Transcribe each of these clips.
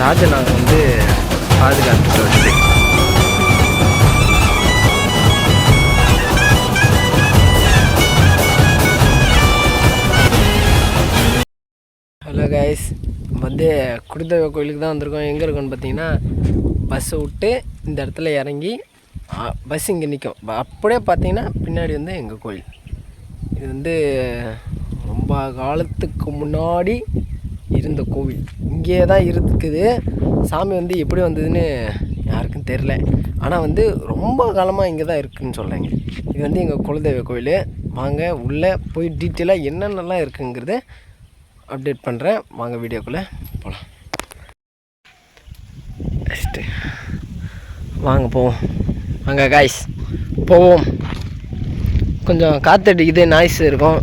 ராஜநாகம் வந்து பாதுகாத்துட்டு வருது ஹலோ கைஸ் வந்து குடிதேவ கோயிலுக்கு தான் வந்திருக்கோம். எங்கே இருக்கோன்னு பார்த்தீங்கன்னா பஸ்ஸை விட்டு இந்த இடத்துல இறங்கி பஸ் இங்கே நிற்கும் அப்படியே பார்த்தீங்கன்னா பின்னாடி வந்து எங்கள் கோயில். இது வந்து ரொம்ப காலத்துக்கு முன்னாடி இருந்த கோவில். இங்கே தான் இருக்குது. சாமி வந்து எப்படி வந்ததுன்னு யாருக்கும் தெரில ஆனால் வந்து ரொம்ப காலமாக இங்கே தான் இருக்குதுன்னு சொல்கிறாங்க இது வந்து எங்கள் குலதெய்வ கோயில். வாங்க உள்ளே போய் டீட்டெயிலாக என்னென்னலாம் இருக்குங்கிறத அப்டேட் பண்ணுறேன் வாங்க வீடியோக்குள்ளே போகலாம் நெக்ஸ்ட்டு வாங்க போவோம். வாங்க காய்ஸ் போவோம். கொஞ்சம் காற்றடிக்குது நாய்ஸ் இருக்கும்.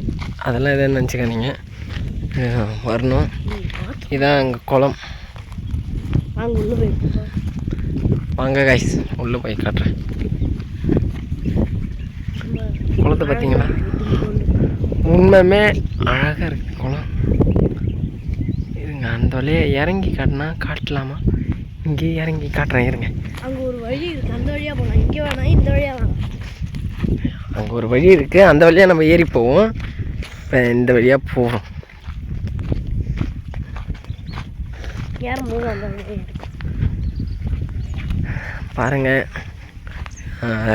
அதெல்லாம் எதுவும் நினச்சிக்காதீங்க. வரணும். இதான் எங்கள் குளம். வாங்க காய்ஸ் உள்ளே போய் காட்டுறேன். குளத்தை பார்த்தீங்களா? உண்மையுமே அழகாக இருக்கு குளம். இருங்க அந்த வழியை இறங்கி காட்டினா காட்டலாமா? இங்கே இறங்கி காட்டுறேன் இருங்க. அங்க ஒரு வழி இருக்கு அந்த வழியா போலாம். இங்க வேணாம் இந்த வழியா வேணாம் அங்கே ஒரு வழி இருக்குது அந்த வழியாக நம்ம ஏறி போவோம். இப்போ இந்த வழியாக போகிறோம் அந்த வழியா இருக்கு. பாருங்கள்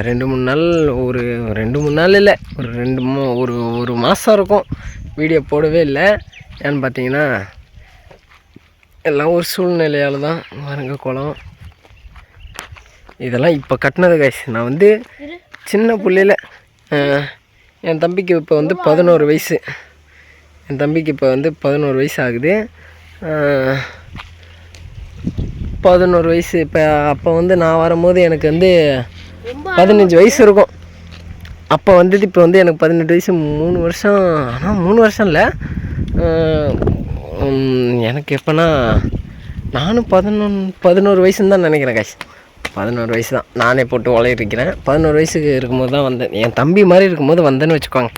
ரெண்டு மூணு நாள் ஒரு ரெண்டு மூணு நாள் இல்லை ஒரு ரெண்டு மூ ஒரு ஒரு மாதம் இருக்கும். வீடியோ போடவே இல்லை. ஏன்னு பார்த்தீங்கன்னா எல்லாம் ஒரு சூழ்நிலையால் தான் பாருங்க குளம். இதெல்லாம் இப்போ கட்டினது கைஸ் நான் வந்து. சின்ன பிள்ளையில என் தம்பிக்கு இப்போ வந்து பதினோரு வயசு. என் தம்பிக்கு இப்போ வந்து பதினோரு வயசு ஆகுது. பதினோரு வயசு. இப்போ அப்போ வந்து நான் வரும்போது எனக்கு வந்து பதினஞ்சு வயசு இருக்கும். அப்போ வந்தது இப்போ வந்து எனக்கு பதினெட்டு வயசு மூணு வருஷம் ஆனால் மூணு வருஷம் இல்லை. எனக்கு எப்போனா நானும் பதினொன்று பதினோரு வயசுன்னு தான் நினைக்கிறேன் காஷ் பதினோரு வயசு தான். நானே போட்டு உழையிருக்கிறேன். பதினோரு வயசுக்கு இருக்கும்போது தான் வந்தேன். என் தம்பி மாதிரி இருக்கும்போது வந்தேன்னு வச்சுக்கோங்க.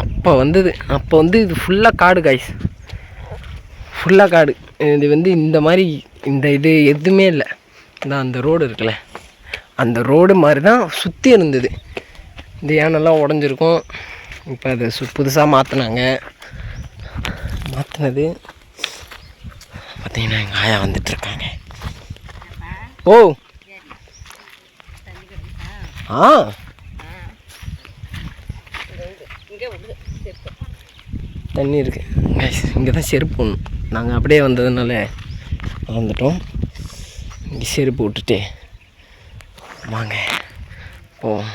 அப்போ வந்தது அப்போ வந்து இது ஃபுல்லாக காடு காய்ஸ் ஃபுல்லாக காடு. இது வந்து இந்த மாதிரி இந்த இது எதுவுமே இல்லை. இந்த அந்த ரோடு இருக்குல்ல. அந்த ரோடு மாதிரி தான் சுற்றி இருந்தது. இந்த யானெல்லாம் உடஞ்சிருக்கும். இப்போ அதை சு புதுசாக மாற்றினாங்க மாற்றினது பார்த்தீங்கன்னா எங்கள் ஆயா வந்துட்டுருக்காங்க ஓ! ஆ! தண்ணி இருக்குது இங்கே தான் செருப்பு ஒன்று நாங்கள் அப்படியே வந்ததுனால வந்துட்டோம். இங்கே செருப்பு விட்டுட்டு வாங்க. போவோம்.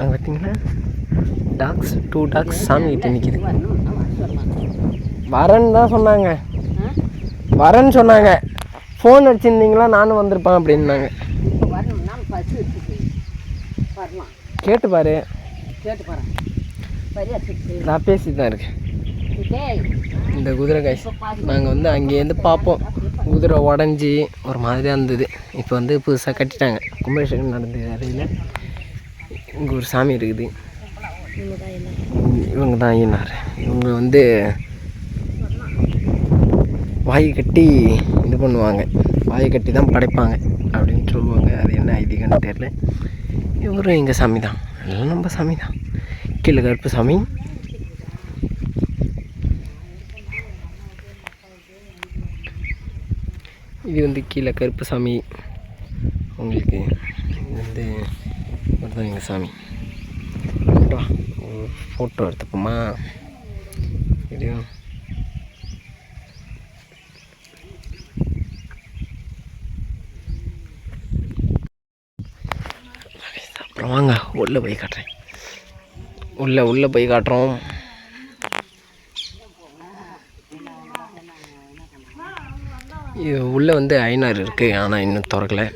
அங்கே பார்த்தீங்கன்னா டாக்ஸ் டூ டாக்ஸ் சாமி கிட்ட நிற்கிது வரேன்னு தான் சொன்னாங்க. வரேன்னு சொன்னாங்க. ஃபோன் அடிச்சிருந்தீங்களா? நானும் வந்திருப்பேன் அப்படின்னாங்க வரணும்னா பஸ் இருக்குது வரலாம் கேட்டு பாரு கேட்டு பரியாசிக்கு நான் பேசி தான் இருக்கேன். இந்த குதிரை காய்ஸ் நாங்கள் வந்து அங்கேருந்து பார்ப்போம். குதிரை உடஞ்சி ஒரு மாதிரியாக இருந்தது. இப்போ வந்து புதுசாக கட்டிட்டாங்க. கும்பாபிஷேகம் நடந்தது அறையில் இங்கே ஒரு சாமி இருக்குது. இவங்க தான் ஐயனார். இவங்க வந்து வாய் கட்டி இது பண்ணுவாங்க. வாய் கட்டி தான் படைப்பாங்க. அப்படின்னு சொல்லுவாங்க. அது என்ன ஐதீகன்னு தெரியல. இவரும் எங்கள் சாமி தான். எல்லாம் நம்ம சாமி தான். கீழே கருப்பு சாமி. இது வந்து கீழே கருப்பு சாமி. உங்களுக்கு இது வந்து இவர் தான் எங்கள் சாமி ஃபோட்டோ எடுத்துப்போமா? வீடியோ அப்புறம் வாங்க உள்ளே போய் காட்டுறேன். உள்ளே உள்ளே போய் காட்டுறோம். இது உள்ளே வந்து ஐநாறு இருக்குது ஆனால் இன்னும் திறக்கலை.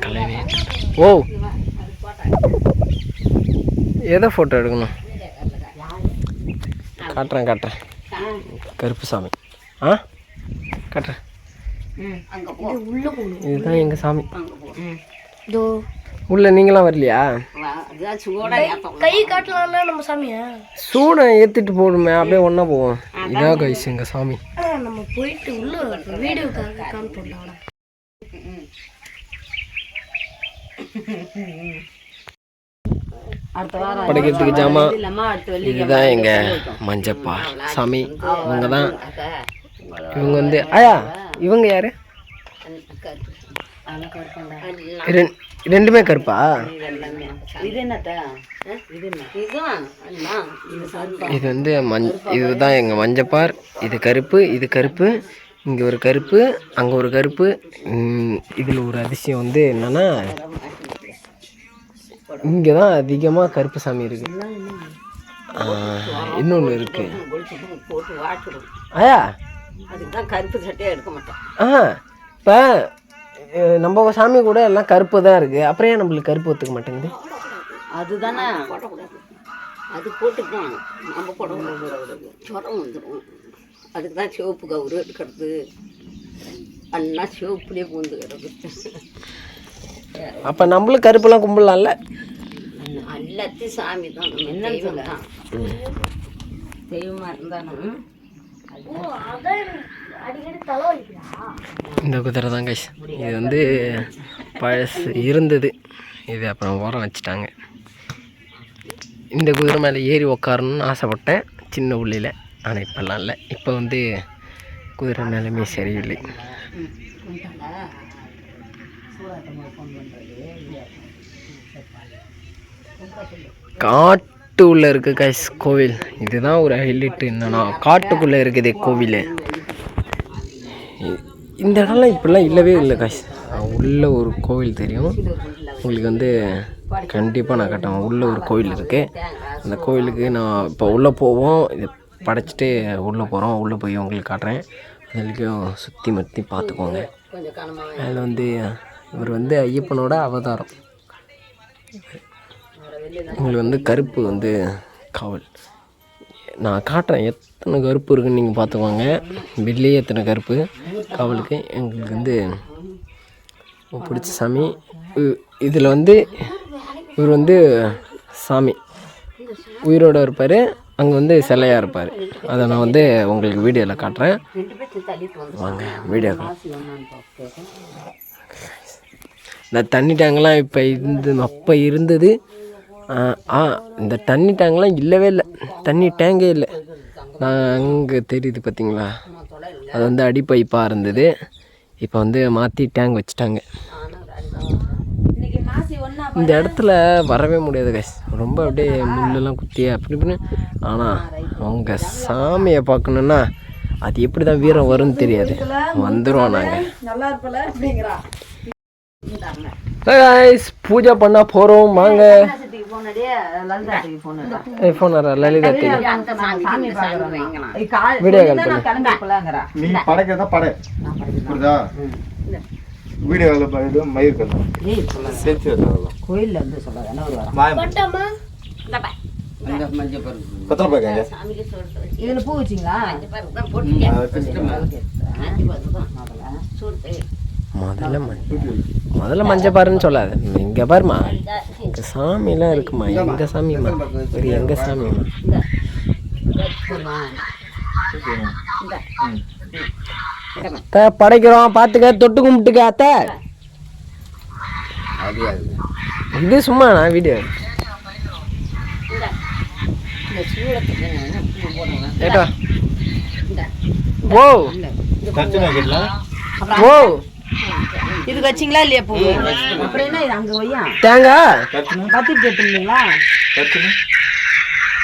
கலைவே ஓ. எதை ஃபோட்டோ எடுக்கணும்? காட்டுறேன் காட்டுறேன். கருப்பு சாமி ஆ? காட்டுறேன். அங்கே போ. இது உள்ள போகணும். இதுதான் எங்கள் சாமி. அங்கே போ. இதோ. உள்ள நீங்களாம் வரலையா? கை காட்டலாம்ல நம்ம சாமியை. சூடை ஏற்றிட்டு போடுமே அப்படியே ஒன்றா போவோம். இதான் கைஸ் எங்கள் சாமி. நம்ம போயிட்டு உள்ள படைக்கிறதுக்கு ஜாமான் இல்லைம்மா அடுத்த வெள்ளி இதுதான் எங்கள் மஞ்சப்பா. சாமி இவங்க தான் இவங்க வந்து ஆயா இவங்க யாரு? ரெண்- ரெண்டுமே கருப்பா? இது வந்து மஞ் இதுதான் எங்கள் மஞ்சப்பார். இது கருப்பு இது கருப்பு இங்கே ஒரு கருப்பு அங்கே ஒரு கருப்பு. இதில் ஒரு அதிசயம் வந்து என்னென்னா இங்கே தான் அதிகமாக கருப்பு சாமி இருக்குது இன்னொன்று இருக்குது ஆயா அதுக்கு கருப்பு சட்டையே எடுக்க மாட்டோம். ஆ இப்போ நம்ம சாமி கூட எல்லாம் கருப்பு தான் இருக்குது அப்புறம் ஏன் நம்மளுக்கு கருப்பு ஒத்துக்க மாட்டேங்குது? அதுதானே. போடக்கூடாது அது போட்டுக்கலாம். நம்ம போடக்கூடாது. ஜுரம் வந்துடும் அதுக்கு தான் சிவப்பு கவுரு எடுக்கிறது. அண்ணா சிவப்புலேயே பூந்துக்கிறது. அப்போ நம்மளும் கருப்பெல்லாம் கும்பிடலாம்ல? எல்லாத்தையும் சாமி தான் என்ன தான் தெய்வமாக இருந்தாலும் இந்த குதிரை தான் கைஸ் இது வந்து பழசு இருந்தது. இது அப்புறம் ஓரம் வச்சுட்டாங்க. இந்த குதிரை மேலே ஏறி உக்காரணும்னு ஆசைப்பட்டேன். சின்ன உள்ளில். ஆனால் இப்போல்லாம் இல்லை. இப்போ வந்து குதிரை நிலைமை சரியில்லை. காட்டு உள்ளே இருக்கு கைஸ் கோவில். இதுதான் ஒரு ஹைலைட் என்னன்னா காட்டுக்குள்ளே இருக்குது கோவில். இந்த இடம்லாம் இப்படிலாம் இல்லவே இல்லை காய்ஸ் உள்ள ஒரு கோவில் தெரியும். உங்களுக்கு வந்து கண்டிப்பாக நான் கட்டுவேன். உள்ள ஒரு கோவில் இருக்குது அந்த கோவிலுக்கு நான் இப்போ உள்ளே போவோம். இது படைச்சிட்டு உள்ளே போகிறோம் உள்ளே போய் உங்களுக்கு காட்டுறேன். அது வரைக்கும் சுற்றி மத்தி பார்த்துக்கோங்க. அதில் வந்து இவர் வந்து ஐயப்பனோட அவதாரம். உங்களுக்கு வந்து கருப்பு வந்து காவல். நான் காட்டுறேன். எத்தனை கருப்பு இருக்குன்னு நீங்கள் பார்த்துக்கோங்க. வெளியே எத்தனை கருப்பு? காவலுக்கு எங்களுக்கு வந்து பிடிச்ச சாமி. இதில் வந்து இவர் வந்து சாமி. உயிரோடு இருப்பார். அங்கே வந்து சிலையாக இருப்பார். அதை நான் வந்து உங்களுக்கு வீடியோவில் காட்டுறேன். வாங்க வீடியோ இந்த தண்ணி டேங்கெலாம் இப்போ இருந்து அப்போ இருந்தது ஆ, இந்த தண்ணி டேங்க்லாம் இல்லவே இல்லை. தண்ணி டேங்கே இல்லை. நான் அங்கே தெரியுது பார்த்தீங்களா அது வந்து அடிப்பைப்பாக இருந்தது. இப்போ வந்து மாற்றி டேங்க் வச்சுட்டாங்க. இந்த இடத்துல வரவே முடியாது கைஸ் ரொம்ப அப்படியே முள்ளெல்லாம் குத்தி அப்படி இப்படின்னு. ஆனால் அவங்க சாமியை பார்க்கணுன்னா அது எப்படி தான் வீரம் வரும்னு தெரியாது. வந்துடுவோம் நாங்கள் பூஜை பண்ண போகிறோம் வாங்க. பண்ணு. கிளம்பி போலாங்கிறா. நீ படைக்கிறதா படை? புரியுதா? வீடியோ இது மயிர் கல். சேர்த்து வச்சதெல்லாம் கோயில்ல இருந்து சொல்லாத இதுல பூ வச்சிங்களா? முதல்ல முதல்ல மஞ்சள் பாருன்னு சொல்லாத. இங்கே பாருமா இங்கே சாமிலாம் இருக்குமா எங்கள் சாமிம்மா? ஒரு எங்கள் சாமிம்மா? அத்தை படைக்கிறோம். பார்த்துக்க தொட்டு கும்பிட்டுக்க அத்தை. இது சும்மா நான் வீடியோ ஏட்டா ஓ ஓ இது வச்சிங்களா இல்லையா பூ? அப்புறம் என்ன இது அங்க வையா தேங்காய் கத்திட்டு எடுத்துருந்தீங்களா?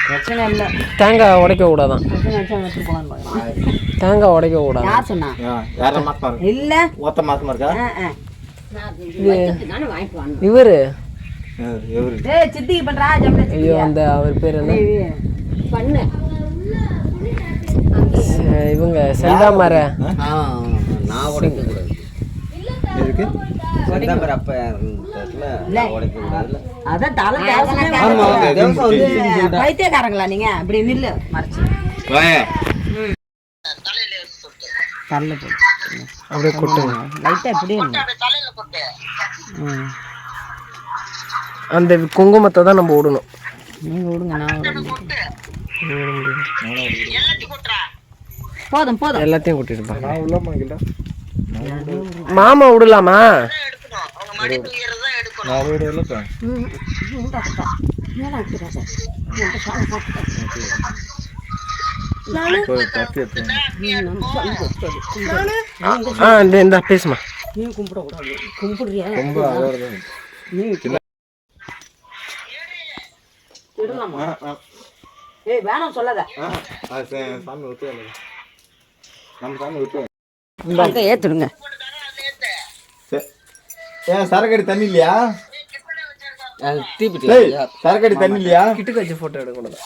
பிரச்சனை? இல்லை. தேங்காய் உடைக்க கூடாதான். தேங்காய் உடைக்க கூடாது யார் சொன்னா? இல்ல. ஒத்த மாசமா இருக்கா. இவர்? சித்திக்கு பண்றா ஐயோ அந்த அவர் பேர் என்ன? பண்ணு. இவங்க செந்தாமரை. நான் உடைக்கக்கூடாது எதுக்கு செந்தாமரை அப்ப அதான் தலை பைத்தியக்காரங்களா நீங்க? இப்படி நில்லு. மறைச்சு. தள்ள அப்படியே கொட்டுங்க. லைட்டாக இப்படி ம் அந்த குங்குமத்தை தான் நம்ம விடணும் நீங்கள் விடுங்க நான் விடுறேன். போதும் போதும். எல்லாத்தையும் கொட்டிருப்பா நான் உள்ள மாமா விடலாமா? இந்த பேசுமா. நீ கும்பிடக்கூடாது கும்பிடுறியா ரொம்ப அழகாக நீ ஏய் வேணாம் சொல்லாத சாமி விட்டு நம்ம சாமி விட்டு அதை ஏற்றுடுங்க ஏன் சரக்கடி தண்ணி இல்லையா? சரக்கடி தண்ணி இல்லையா? கிட்டுக்கு வச்சு ஃபோட்டோ எடுத்து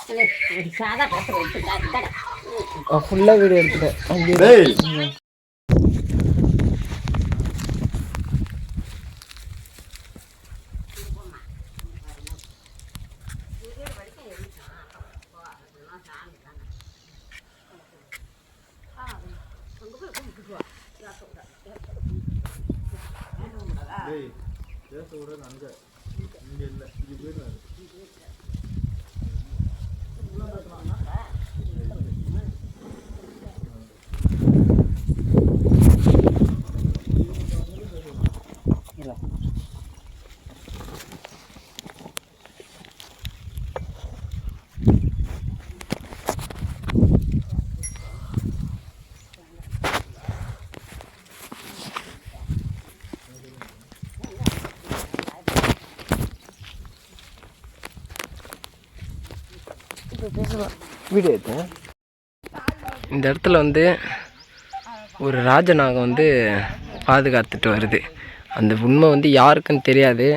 ஃபுல்லாக வீடியோ எடுத்துட்டேன் வீடியோ எடுத்தேன் இந்த இடத்துல வந்து ஒரு ராஜநாகம் வந்து பாதுகாத்துட்டு வருது. அந்த உண்மை வந்து யாருக்குன்னு தெரியாது.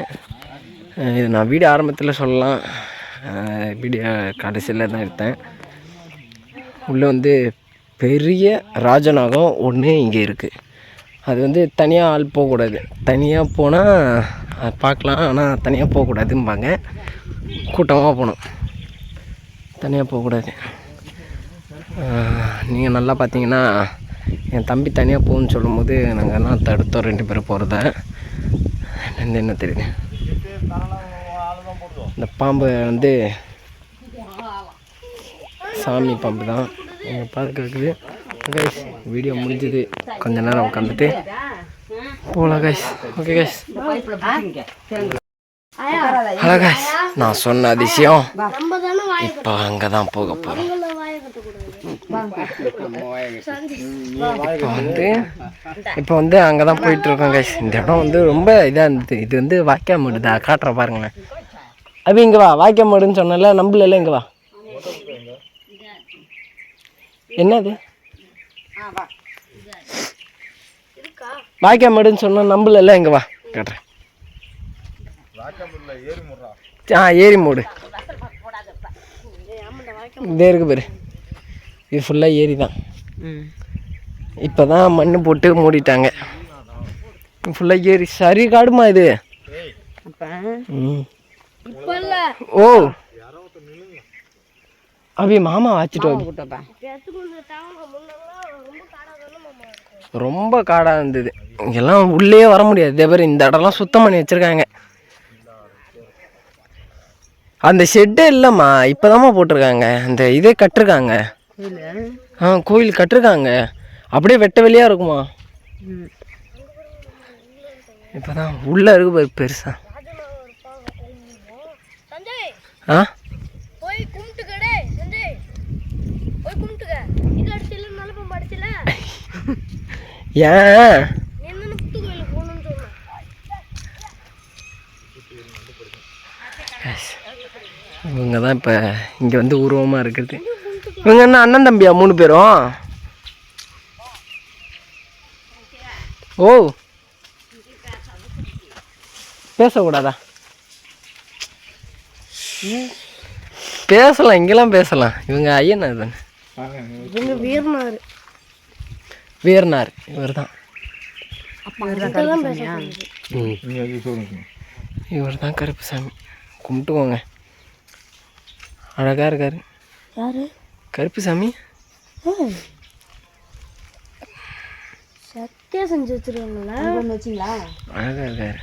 இது நான் வீடியோ ஆரம்பத்தில் சொல்லலாம். வீடியோ கடைசியில் தான் எடுத்தேன். உள்ளே வந்து பெரிய ராஜநாகம் ஒன்று இங்கே இருக்குது அது வந்து தனியாக ஆள் போகக்கூடாது. தனியாக போனால் பார்க்கலாம். ஆனால் தனியாக போகக்கூடாதும்பாங்க. கூட்டமாக போகணும். தனியாக போகக்கூடாது நீங்கள் நல்லா பார்த்தீங்கன்னா என் தம்பி தனியாக போகணும்னு சொல்லும்போது நாங்கள் எல்லாம் தடுத்தோம் ரெண்டு பேரும் போகிறத என்ன தெரியுது. இந்த பாம்பு வந்து சாமி பாம்பு தான். எங்கள் பார்க்குறது கைஸ் வீடியோ முடிஞ்சது. கொஞ்ச நேரம் உட்காந்துட்டு போகலாம் guys okay guys hello guys நான் சொன்ன அதிசயம். இப்போ அங்கே தான் போக போகிறோம் இப்போ வந்து இப்போ வந்து அங்கே தான் போயிட்டு இருக்கோம் கைஸ் இந்த இடம் வந்து ரொம்ப இதாக இருந்தது. இது வந்து வாய்க்காமடு தான் காட்டுற பாருங்களேன். அபி இங்கே வா. வாய்க்காமடுன்னு சொன்னல நம்பல இங்கே வா. என்னது? வாய்க்காமடுன்னு சொன்னா நம்பல இங்கே வா. காட்டுறேன். ஆ ஏரி மூடு. இதே இருக்கு பாரு. இது ஃபுல்லாக ஏரி தான் இப்போ தான் மண் போட்டு மூடிட்டாங்க. ஃபுல்லாக ஏரி சரி காடுமா இது? ஓ. அபி மாமா வாச்சிட்டு ரொம்ப காடா தானே மாமா இருக்கும் ரொம்ப காடாக இருந்தது. இங்கெல்லாம் உள்ளே வர முடியாது. இதே மாதிரி இந்த இடம்லாம் சுத்தம் பண்ணி வச்சுருக்காங்க. அந்த ஷெட்டே இல்லைம்மா இப்போதாம்மா போட்டிருக்காங்க. அந்த இதே கட்டிருக்காங்க. ஆ கோயில் கட்டிருக்காங்க. அப்படியே வெட்ட வெளியாக இருக்குமா? இப்போ தான் உள்ளே இருக்கு பாரு பெருசா. ஆ? போய் கும்பிட்டுக்கடே சஞ்சய் போய் கும்பிட்டுக்க இது அடிச்சில நல்ல பம்பு அடிச்சில ஏன் நீ என்ன புத்து கோயிலுக்கு போகணும்னு சொன்ன இவங்க தான் இப்போ இங்கே வந்து உருவமாக இருக்குது. இவங்க என்ன அண்ணன் தம்பியா? மூணு பேரும் ஓ. பேசக்கூடாதா? பேசலாம் இங்கெல்லாம் பேசலாம். இவங்க ஐயனார் தானே இவங்க வீரனாரு. வீரனார். இவர் தான் இவர் தான் கருப்பு சாமி கும்பிட்டுக்கோங்க. அழகாக இருக்காரு. யாரு? கருப்பு சாமி சத்தியா செஞ்சு வச்சிருக்கீங்களா ஒன்று வச்சிங்களா? அழகாக இருக்காரு.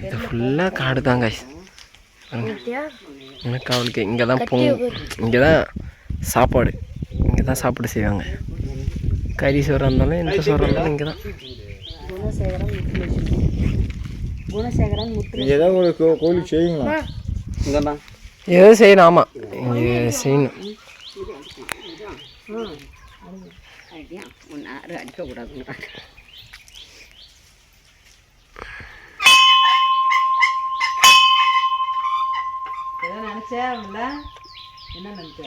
இது ஃபுல்லாக காடு தான் guys. எனக்கு அவளுக்கு இங்கே தான் பொங் இங்கே தான் சாப்பாடு. இங்கே தான் சாப்பாடு செய்வாங்க. கறி சோறாக இருந்தாலும் எந்த சோறாக இருந்தாலும் இங்கே தான் குணசேகரன் ஏதாவது ஒரு கோயிலுக்கு செய்வீங்களா? இங்கேம்மா ஏதோ செய்யணும்? ஆமாம் இங்கே செய்யணும். ஒன்று அடிக்கக்கூடாது என்ன நினச்ச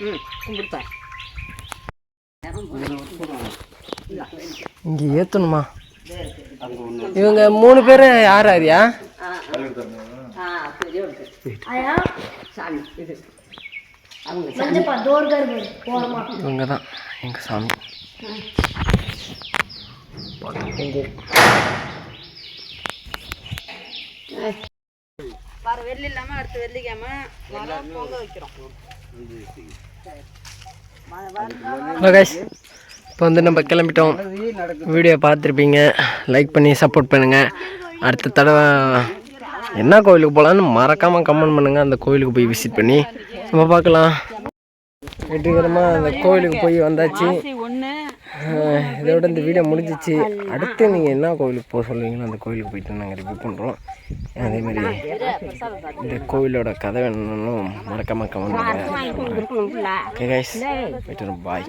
ம் இங்கே ஏற்றணுமா இவங்க மூணு பேர் யார் யாரியா சாமி இது. அவங்க தான் எங்கள் சாமி? பாரு வெள்ளி இல்லாமல் அடுத்து வெள்ளிக்கிழமை வர பொங்க வைக்கிறோம். இப்போ வந்து நம்ம கிளம்பிட்டோம். வீடியோ பார்த்துருப்பீங்க. லைக் பண்ணி சப்போர்ட் பண்ணுங்கள் அடுத்த தடவை என்ன கோவிலுக்கு போகலான்னு மறக்காமல் கமெண்ட் பண்ணுங்கள் அந்த கோவிலுக்கு போய் விசிட் பண்ணி. நம்ம பார்க்கலாம். வெற்றிகரமாக அந்த கோவிலுக்கு போய் வந்தாச்சு. இதோட இந்த வீடியோ முடிஞ்சிச்சு. அடுத்து நீங்கள் என்ன கோவிலுக்கு போக சொல்லுவீங்களோ அந்த கோவிலுக்கு போயிட்டு நாங்கள் ரிவ்யூ பண்ணுறோம் அதே மாதிரி இந்த கோவிலோட கதை வேணும்னு மறக்காமல் கமெண்ட் பண்ணுங்கள் ஓகே கைஸ் போயிட்டு பாய்